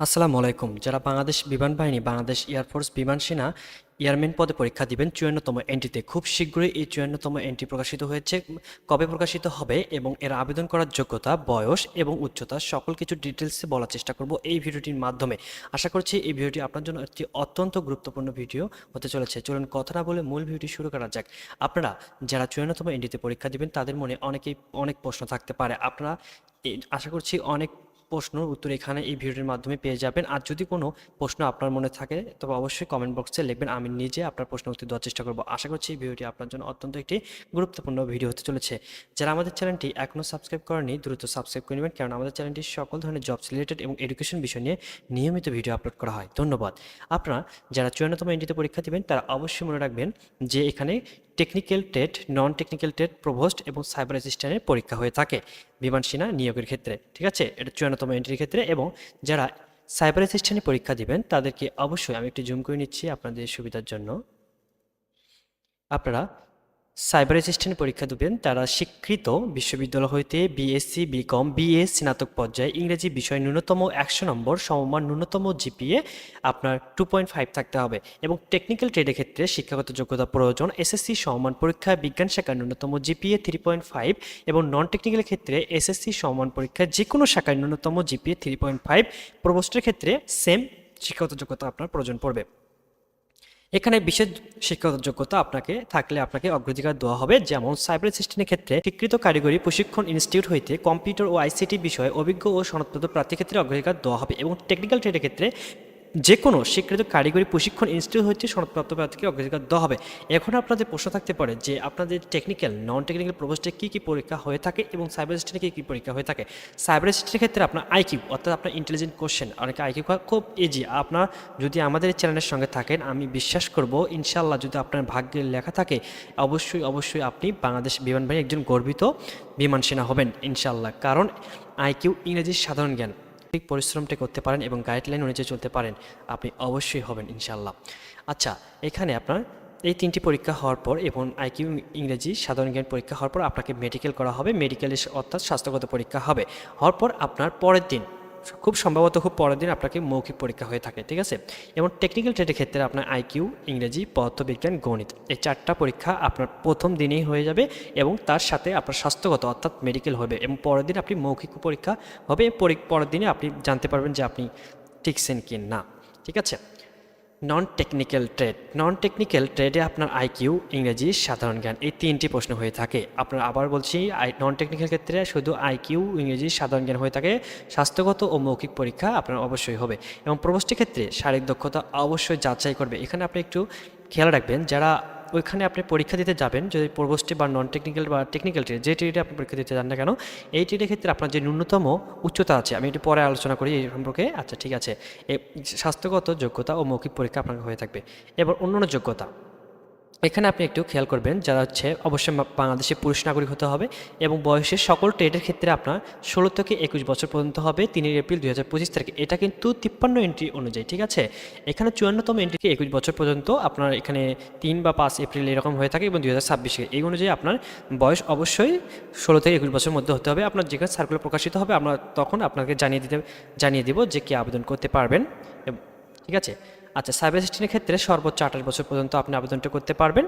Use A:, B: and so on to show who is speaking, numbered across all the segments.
A: আসসালামু আলাইকুম। যারা বাংলাদেশ বিমান বাহিনী, বাংলাদেশ এয়ারফোর্স বিমান সেনা এয়ারম্যান পদে পরীক্ষা দিবেন, চুয়ান্নতম এন্ট্রিতে খুব শীঘ্রই এই চুয়ান্নতম এন্ট্রি প্রকাশিত হয়েছে, কবে প্রকাশিত হবে এবং এর আবেদন করার যোগ্যতা, বয়স এবং উচ্চতা সকল কিছু ডিটেলসে বলার চেষ্টা করব এই ভিডিওটির মাধ্যমে। আশা করছি এই ভিডিওটি আপনার জন্য একটি অত্যন্ত গুরুত্বপূর্ণ ভিডিও হতে চলেছে। চলুন কথা না বলে মূল ভিডিওটি শুরু করা যাক। আপনারা যারা চুয়ান্নতম এন্ট্রিতে পরীক্ষা দিবেন, তাদের মনে অনেকেই অনেক প্রশ্ন থাকতে পারে। আপনারা আশা করছি অনেক প্রশ্নের উত্তর এখানে এই ভিডিওর মাধ্যমে পেয়ে যাবেন। আর যদি কোনো প্রশ্ন আপনার মনে থাকে, তবে অবশ্যই কমেন্ট বক্সে লিখবেন। আমি নিজে আপনার প্রশ্ন উত্তর দেওয়ার চেষ্টা করব। আশা করছি এই ভিডিওটি আপনার জন্য অত্যন্ত একটি গুরুত্বপূর্ণ ভিডিও হতে চলেছে। যারা আমাদের চ্যানেলটি এখনও সাবস্ক্রাইব করেনি দ্রুত সাবস্ক্রাইব করে নেবেন। কারণ আমাদের চ্যানেলটি সকল ধরনের জবস রিলেটেড এবং এডুকেশন বিষয় নিয়ে নিয়মিত ভিডিও আপলোড করা হয়। ধন্যবাদ। আপনারা যারা চুয়ান্নতম এনডিতে পরীক্ষা দিবেন, তারা অবশ্যই মনে রাখবেন যে এখানে টেকনিক্যাল টেট নন টেকনিক্যাল টেট প্রভোস্ট এবং সাইবার অ্যাসিস্ট্যান্টের পরীক্ষা হয়ে থাকে বিমান সেনা নিয়োগের ক্ষেত্রে, ঠিক আছে? এটা চুয়ান্নতম এন্ট্রির ক্ষেত্রে এবং যারা সাইবার অ্যাসিস্ট্যান্টের পরীক্ষা দিবেন, তাদেরকে অবশ্যই আমি একটু জুম করে নিচ্ছি আপনাদের সুবিধার জন্য। আপনারা সাইবার অ্যাসিস্ট্যান্ট পরীক্ষা দেবেন। তারা স্বীকৃত বিশ্ববিদ্যালয় হইতে বিএসসি বিকম বিএ স্নাতক পর্যায়ে ইংরেজি বিষয় ন্যূনতম একশো নম্বর, সমমান ন্যূনতম জিপিএ আপনার টু পয়েন্ট ফাইভ থাকতে হবে এবং টেকনিক্যাল ট্রেডের ক্ষেত্রে শিক্ষাগত যোগ্যতা প্রয়োজন। এসএসসি সমমান পরীক্ষায় বিজ্ঞান শাখার ন্যূনতম জিপিএ থ্রি পয়েন্ট ফাইভ এবং নন টেকনিক্যাল ক্ষেত্রে এসএসসি সমমান পরীক্ষায় যে কোনো শাখায় ন্যূনতম জিপিএ থ্রি পয়েন্ট ফাইভ প্রবোস্টের ক্ষেত্রে সেম শিক্ষাগত যোগ্যতা আপনার প্রয়োজন পড়বে। এখানে বিশেষ শিক্ষাগত যোগ্যতা আপনাকে থাকলে আপনাকে অগ্রাধিকার দেওয়া হবে। যেমন সাইবার সিস্টেমের ক্ষেত্রে স্বীকৃত কারিগরি প্রশিক্ষণ ইনস্টিটিউট হইতে কম্পিউটার ও আইসিটি বিষয়ে অভিজ্ঞ ও সনদপ্রাপ্ত প্রার্থীর ক্ষেত্রে অগ্রাধিকার দেওয়া হবে এবং টেকনিক্যাল ট্রেডের ক্ষেত্রে যে কোনো স্বীকৃত কারিগরি প্রশিক্ষণ ইনস্টিটিউট হচ্ছে সনদপ্রাপ্ত প্রার্থীকে অগ্রাধিকার দেওয়া হবে। এখন আপনাদের প্রশ্ন থাকতে পারে যে আপনাদের টেকনিক্যাল নন টেকনিক্যাল প্রবোস্টে কী কী পরীক্ষা হয়ে থাকে এবং সাইবার সিস্টেমে কী কী পরীক্ষা হয়ে থাকে? সাইবার সিস্টেমের ক্ষেত্রে আপনার আইকিউ অর্থাৎ আপনার ইন্টেলিজেন্ট কোশ্চেন অনেকে আইকিউ খুব ইজি আপনার যদি আমাদের চ্যানেলের সঙ্গে থাকেন, আমি বিশ্বাস করব ইনশাল্লাহ যদি আপনার ভাগ্যে লেখা থাকে, অবশ্যই অবশ্যই আপনি বাংলাদেশ বিমান বাহিনী একজন গর্বিত বিমান সেনা হবেন ইনশাল্লাহ কারণ আইকিউ ইংরেজির সাধারণ জ্ঞান। ঠিক পরিশ্রমটা করতে পারেন এবং গাইডলাইন অনুযায়ী চলতে পারেন, আপনি অবশ্যই হবেন ইনশাল্লাহ আচ্ছা এখানে আপনার এই তিনটি পরীক্ষা হওয়ার পর এবং আইকিউ ইংরেজি সাধারণ জ্ঞান পরীক্ষা হওয়ার পর আপনাকে মেডিকেল করা হবে মেডিকেলের অর্থাৎ স্বাস্থ্যগত পরীক্ষা হবে। হওয়ার পর আপনার পরের দিন খুব সম্ভবত খুব পরের দিন আপনাকে মৌখিক পরীক্ষা হয়ে থাকে, ঠিক আছে? এবং টেকনিক্যাল ট্রেডের ক্ষেত্রে আপনার আইকিউ ইংরেজি পদার্থবিজ্ঞান গণিত, এই চারটা পরীক্ষা আপনার প্রথম দিনেই হয়ে যাবে এবং তার সাথে আপনার স্বাস্থ্যগত অর্থাৎ মেডিকেল হবে এবং পরের দিন আপনি মৌখিক পরীক্ষা হবে পরের দিনে আপনি জানতে পারবেন যে আপনি টিকছেন কি না, ঠিক আছে? Non technical trade non technical ট্রেডে আপনার আইকিউ ইংরেজি, সাধারণ জ্ঞান, এই তিনটি প্রশ্ন হয়ে থাকে। আপনার আবার বলছি নন টেকনিক্যাল ক্ষেত্রে শুধু আইকিউ ইংরেজি, সাধারণ জ্ঞান হয়ে থাকে। স্বাস্থ্যগত ও মৌখিক পরীক্ষা আপনার অবশ্যই হবে। এবং প্রবষ্টি ক্ষেত্রে শারীরিক দক্ষতা অবশ্যই যাচাই করবে। এখানে আপনি একটু খেয়াল রাখবেন, যারা ওইখানে আপনি পরীক্ষা দিতে যাবেন যদি প্রবোস্টে বা নন টেকনিক্যাল বা টেকনিক্যাল ট্রেড যে ট্রেডে আপনি পরীক্ষা দিতে যান না কেন, এই ট্রেডের ক্ষেত্রে আপনার যে ন্যূনতম উচ্চতা আছে, আমি একটু পরে আলোচনা করি এই সম্পর্কে আচ্ছা ঠিক আছে স্বাস্থ্যগত যোগ্যতা ও মৌখিক পরীক্ষা আপনার হয়ে থাকবে। এবার অন্যান্য যোগ্যতা এখানে আপনি একটু খেয়াল করবেন, যারা হচ্ছে অবশ্যই বাংলাদেশে পুরুষ নাগরিক হতে হবে এবং বয়সের সকল ট্রেডের ক্ষেত্রে আপনার ষোলো থেকে একুশ বছর পর্যন্ত হবে তিনই এপ্রিল দুই হাজার পঁচিশ তারিখে। এটা কিন্তু তিপ্পান্ন এন্ট্রি অনুযায়ী, ঠিক আছে? এখানে চুয়ান্নতম এন্ট্রিকে একুশ বছর পর্যন্ত আপনার এখানে তিন বা পাঁচ এপ্রিল এরকম হয়ে থাকে এবং দুই হাজার ছাব্বিশে। এই অনুযায়ী আপনার বয়স অবশ্যই ষোলো থেকে একুশ বছরের মধ্যে হতে হবে। আপনার যেখানে সার্কুলার প্রকাশিত হবে, আমরা তখন আপনাকে জানিয়ে দিতে জানিয়ে দিব যে কি আবেদন করতে পারবেন। ঠিক আছে? আচ্ছা সাইবার সিস্টেমের ক্ষেত্রে সর্বোচ্চ আঠাশ বছর পর্যন্ত আপনি আবেদনটা করতে পারবেন।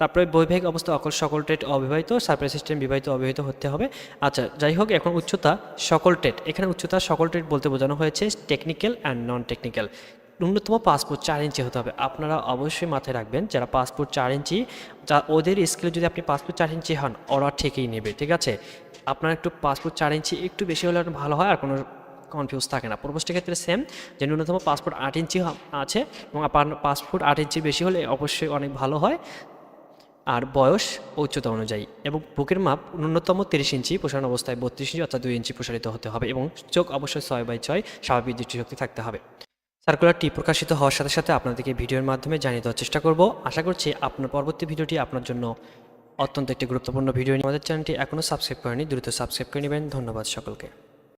A: তারপরে বৈবাহিক অবস্থা অকল সকল টেট অবিবাহিত সাইবার সিস্টেম বিবাহিত অবিবাহিত হতে হবে। আচ্ছা যাই হোক, এখন উচ্চতা সকল টেট। এখানে উচ্চতা সকল টেট বলতে বোঝানো হয়েছে টেকনিক্যাল অ্যান্ড নন টেকনিক্যাল ন্যূনতম পাসপোর্ট চার ইঞ্চি হতে হবে। আপনারা অবশ্যই মাথায় রাখবেন, যারা পাসপোর্ট চার ইঞ্চি, যা ওদের স্কেলে যদি আপনি পাসপোর্ট চার ইঞ্চি হন, ওরা ঠিকই নেবে, ঠিক আছে? আপনার একটু পাসপোর্ট চার ইঞ্চি একটু বেশি হলে ভালো হয়, আর কোনো কনফিউজ থাকে না। প্রবোস্টের ক্ষেত্রে সেম যে ন্যূনতম পাসপোর্ট আট ইঞ্চি আছে এবং পাসপোর্ট আট ইঞ্চি বেশি হলে অবশ্যই অনেক ভালো হয়। আর বয়স উচ্চতা অনুযায়ী এবং বুকের মাপ ন্যূনতম তিরিশ ইঞ্চি, প্রসারণ অবস্থায় বত্রিশ ইঞ্চি অর্থাৎ দুই ইঞ্চি প্রসারিত হতে হবে এবং চোখ অবশ্যই ছয় বাই ছয় স্বাভাবিক দৃষ্টিশক্তি থাকতে হবে। সার্কুলারটি প্রকাশিত হওয়ার সাথে সাথে আপনাদেরকে ভিডিওর মাধ্যমে জানিয়ে দেওয়ার চেষ্টা করব। আশা করছি আপনার পরবর্তী ভিডিওটি আপনার জন্য অত্যন্ত একটি গুরুত্বপূর্ণ ভিডিও। আমাদের চ্যানেলটি এখনও সাবস্ক্রাইব করেনি দ্রুত সাবস্ক্রাইব করে নেবেন। ধন্যবাদ সকলকে।